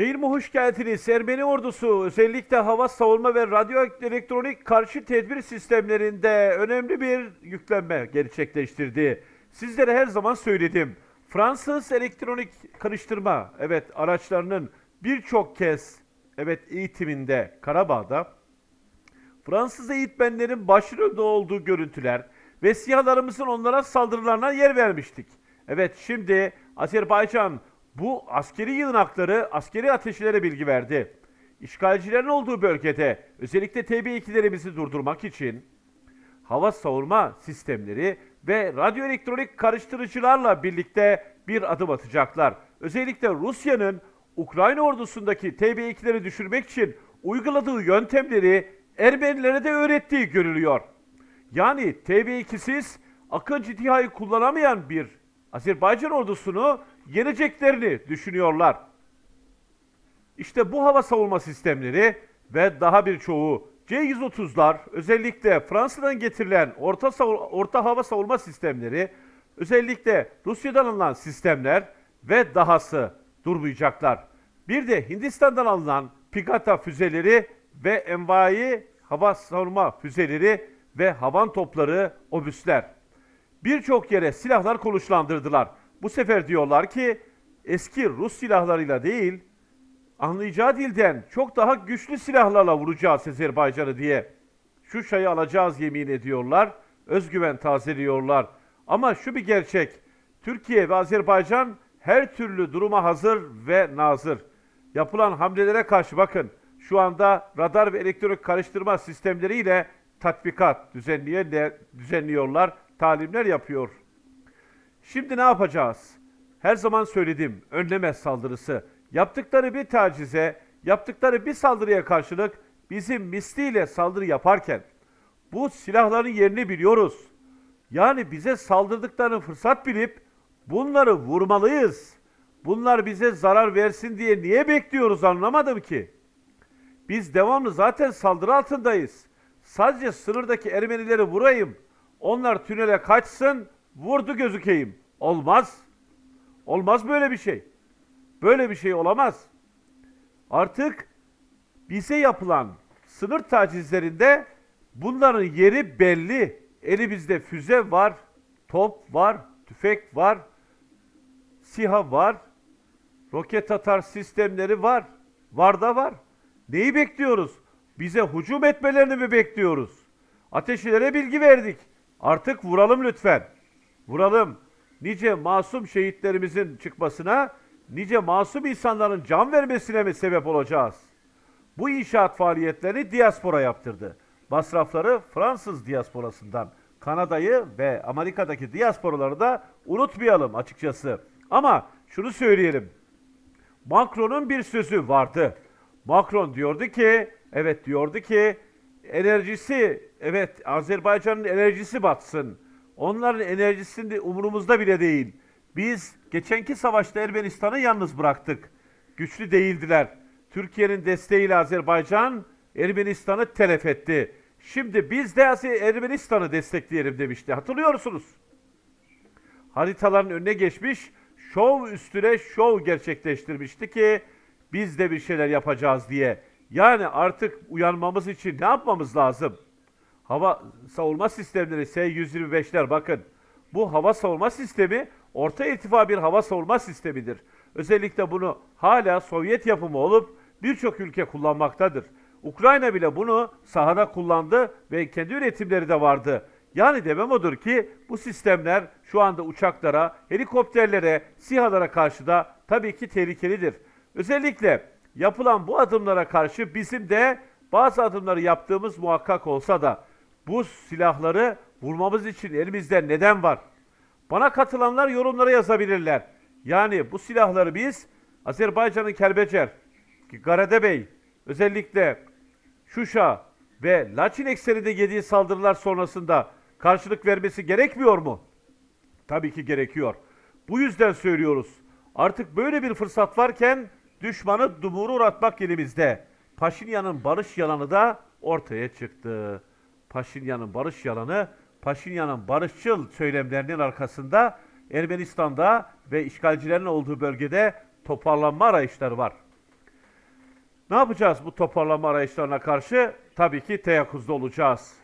Yayınıma hoş geldiniz. Ermeni ordusu özellikle hava savunma ve radyo elektronik karşı tedbir sistemlerinde önemli bir yüklenme gerçekleştirdi. Sizlere her zaman söyledim. Fransız elektronik karıştırma evet araçlarının birçok kez evet eğitiminde Karabağ'da Fransız eğitmenlerin başrolde olduğu görüntüler ve siyahlarımızın onlara saldırılarına yer vermiştik. Evet şimdi Azerbaycan bu askeri yığınakları, askeri ateşlere bilgi verdi. İşgalcilerin olduğu bölgede özellikle TB2'lerimizi durdurmak için hava savunma sistemleri ve radyo elektronik karıştırıcılarla birlikte bir adım atacaklar. Özellikle Rusya'nın Ukrayna ordusundaki TB2'leri düşürmek için uyguladığı yöntemleri Ermenilere de öğrettiği görülüyor. Yani TB2'siz Akıncı TİHA'yı kullanamayan bir Azerbaycan ordusunu yeneceklerini düşünüyorlar. İşte bu hava savunma sistemleri ve daha birçoğu C-130'lar özellikle Fransa'dan getirilen orta, orta hava savunma sistemleri özellikle Rusya'dan alınan sistemler ve dahası durmayacaklar. Bir de Hindistan'dan alınan Pigata füzeleri ve envai hava savunma füzeleri ve havan topları obüsler. Birçok yere silahlar konuşlandırdılar. Bu sefer diyorlar ki eski Rus silahlarıyla değil, anlayacağı dilden çok daha güçlü silahlarla vuracağız Azerbaycan'ı diye. Şu şayı alacağız yemin ediyorlar, özgüven tazeliyorlar. Ama şu bir gerçek, Türkiye ve Azerbaycan her türlü duruma hazır ve nazır. Yapılan hamlelere karşı bakın, şu anda radar ve elektronik karıştırma sistemleriyle tatbikat düzenliyor, düzenliyorlar, talimler yapıyor. Şimdi ne yapacağız? Her zaman söyledim, önleme saldırısı. Yaptıkları bir tacize, yaptıkları bir saldırıya karşılık bizim misliyle saldırı yaparken bu silahların yerini biliyoruz. Yani bize saldırdıklarını fırsat bilip bunları vurmalıyız. Bunlar bize zarar versin diye niye bekliyoruz anlamadım ki. Biz devamlı zaten saldırı altındayız. Sadece sınırdaki Ermenileri vurayım. Onlar tünele kaçsın, vurdu gözükeyim. Olmaz. Olmaz böyle bir şey. Böyle bir şey olamaz. Artık bize yapılan sınır tacizlerinde bunların yeri belli. Elimizde füze var, top var, tüfek var, SİHA var, roket atar sistemleri var. Var da var. Neyi bekliyoruz? Bize hücum etmelerini mi bekliyoruz? Ateşlere bilgi verdik. Artık vuralım lütfen. Vuralım. Nice masum şehitlerimizin çıkmasına, nice masum insanların can vermesine mi sebep olacağız? Bu inşaat faaliyetlerini diaspora yaptırdı. Masrafları Fransız diasporasından. Kanada'yı ve Amerika'daki diasporaları da unutmayalım açıkçası. Ama şunu söyleyelim. Macron'un bir sözü vardı. Macron diyordu ki, evet diyordu ki enerjisi, evet Azerbaycan'ın enerjisi batsın. Onların enerjisinde umurumuzda bile değil. Biz geçenki savaşta Ermenistan'ı yalnız bıraktık. Güçlü değildiler. Türkiye'nin desteğiyle Azerbaycan Ermenistan'ı telef etti. Şimdi biz de Ermenistan'ı destekleyelim demişti. Hatırlıyorsunuz. Haritaların önüne geçmiş, şov üstüne şov gerçekleştirmişti ki biz de bir şeyler yapacağız diye. Yani artık uyanmamız için ne yapmamız lazım? Hava savunma sistemleri S-125'ler bakın. Bu hava savunma sistemi orta irtifa bir hava savunma sistemidir. Özellikle bunu hala Sovyet yapımı olup birçok ülke kullanmaktadır. Ukrayna bile bunu sahada kullandı ve kendi üretimleri de vardı. Yani demem odur ki bu sistemler şu anda uçaklara, helikopterlere, SİHA'lara karşı da tabii ki tehlikelidir. Özellikle yapılan bu adımlara karşı bizim de bazı adımları yaptığımız muhakkak olsa da bu silahları vurmamız için elimizde neden var? Bana katılanlar yorumlara yazabilirler. Yani bu silahları biz Azerbaycan'ın Kelbecer, Garadebey, özellikle Şuşa ve Laçin ekseninde yediği saldırılar sonrasında karşılık vermesi gerekmiyor mu? Tabii ki gerekiyor. Bu yüzden söylüyoruz. Artık böyle bir fırsat varken düşmanı dumuru uğratmak elimizde. Paşinyan'ın barış yalanı da ortaya çıktı. Paşinyan'ın barış yalanı, Paşinyan'ın barışçıl söylemlerinin arkasında Ermenistan'da ve işgalcilerin olduğu bölgede toparlanma arayışları var. Ne yapacağız bu toparlama arayışlarına karşı? Tabii ki teyakkuzda olacağız.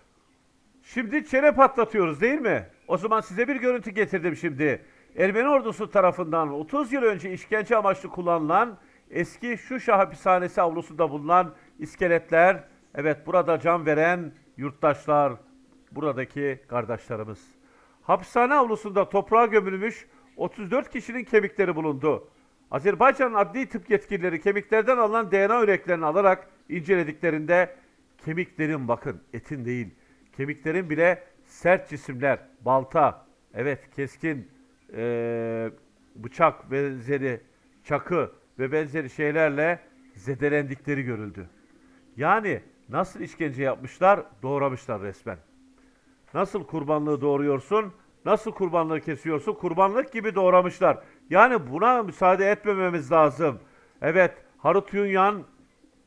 Şimdi çene patlatıyoruz değil mi? O zaman size bir görüntü getirdim şimdi. Ermeni ordusu tarafından 30 yıl önce işkence amaçlı kullanılan eski Şuşa hapishanesi avlusunda bulunan iskeletler, evet burada can veren yurttaşlar, buradaki kardeşlerimiz. Hapishane avlusunda toprağa gömülmüş 34 kişinin kemikleri bulundu. Azerbaycan adli tıp yetkilileri kemiklerden alınan DNA örneklerini alarak incelediklerinde kemiklerin bakın etin değil, kemiklerin bile sert cisimler, balta, evet keskin eee, bıçak benzeri, çakı ve benzeri şeylerle zedelendikleri görüldü. Yani nasıl işkence yapmışlar, doğramışlar resmen. Nasıl kurbanlığı doğruyorsun? Nasıl kurbanlığı kesiyorsun? Kurbanlık gibi doğramışlar. Yani buna müsaade etmememiz lazım. Evet, Harut Yunyan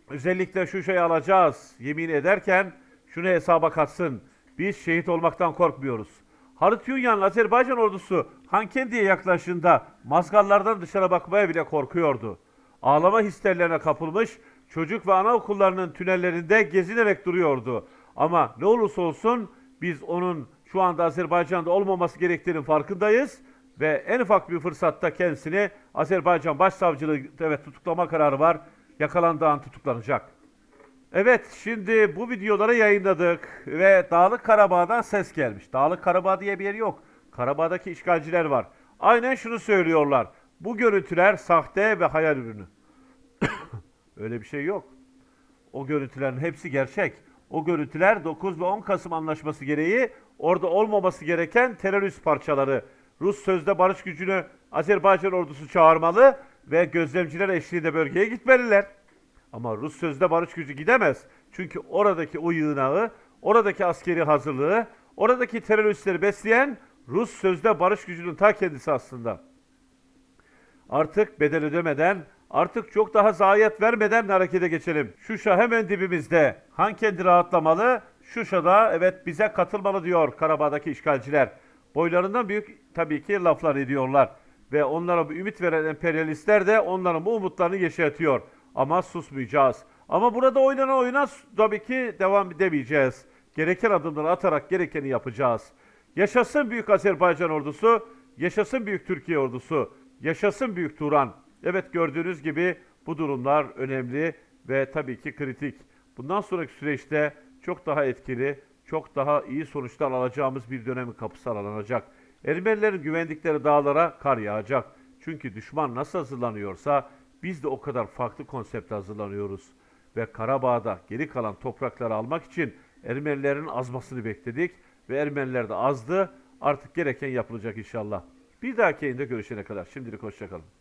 özellikle şu şeyi alacağız yemin ederken şunu hesaba katsın. Biz şehit olmaktan korkmuyoruz. Harut Yunyan Azerbaycan ordusu Hankendi'ye yaklaşında mazgallardan dışarı bakmaya bile korkuyordu. Ağlama hislerine kapılmış çocuk ve anaokullarının tünellerinde gezinerek duruyordu. Ama ne olursa olsun biz onun şu anda Azerbaycan'da olmaması gerektiğinin farkındayız ve en ufak bir fırsatta kendisini Azerbaycan Başsavcılığı evet tutuklama kararı var. Yakalandığı an tutuklanacak. Evet şimdi bu videoları yayınladık ve Dağlık Karabağ'dan ses gelmiş. Dağlık Karabağ diye bir yer yok. Karabağ'daki işgalciler var. Aynen şunu söylüyorlar. Bu görüntüler sahte ve hayal ürünü. Öyle bir şey yok. O görüntülerin hepsi gerçek. O görüntüler 9 ve 10 Kasım anlaşması gereği orada olmaması gereken terörist parçaları. Rus sözde barış gücünü Azerbaycan ordusu çağırmalı ve gözlemciler eşliğinde bölgeye gitmeliler. Ama Rus sözde barış gücü gidemez. Çünkü oradaki o yığınağı, oradaki askeri hazırlığı, oradaki teröristleri besleyen Rus sözde barış gücünün ta kendisi aslında. Artık bedel ödemeden, artık çok daha zayiat vermeden harekete geçelim. Şuşa hemen dibimizde. Han kendi rahatlamalı. Şuşa'da evet bize katılmalı diyor Karabağ'daki işgalciler. Boylarından büyük tabii ki laflar ediyorlar. Ve onlara bu ümit veren emperyalistler de onların bu umutlarını yaşatıyor. Ama susmayacağız. Ama burada oynanan oyuna tabii ki devam edemeyeceğiz. Gereken adımları atarak gerekeni yapacağız. Yaşasın Büyük Azerbaycan ordusu, yaşasın Büyük Türkiye ordusu, yaşasın Büyük Turan. Evet gördüğünüz gibi bu durumlar önemli ve tabii ki kritik. Bundan sonraki süreçte çok daha etkili, çok daha iyi sonuçlar alacağımız bir dönemin kapısı aralanacak. Ermenilerin güvendikleri dağlara kar yağacak. Çünkü düşman nasıl hazırlanıyorsa biz de o kadar farklı konsepte hazırlanıyoruz. Ve Karabağ'da geri kalan toprakları almak için Ermenilerin azmasını bekledik ve Ermeniler de azdı. Artık gereken yapılacak inşallah. Bir dahaki yayında görüşene kadar. Şimdilik hoşçakalın.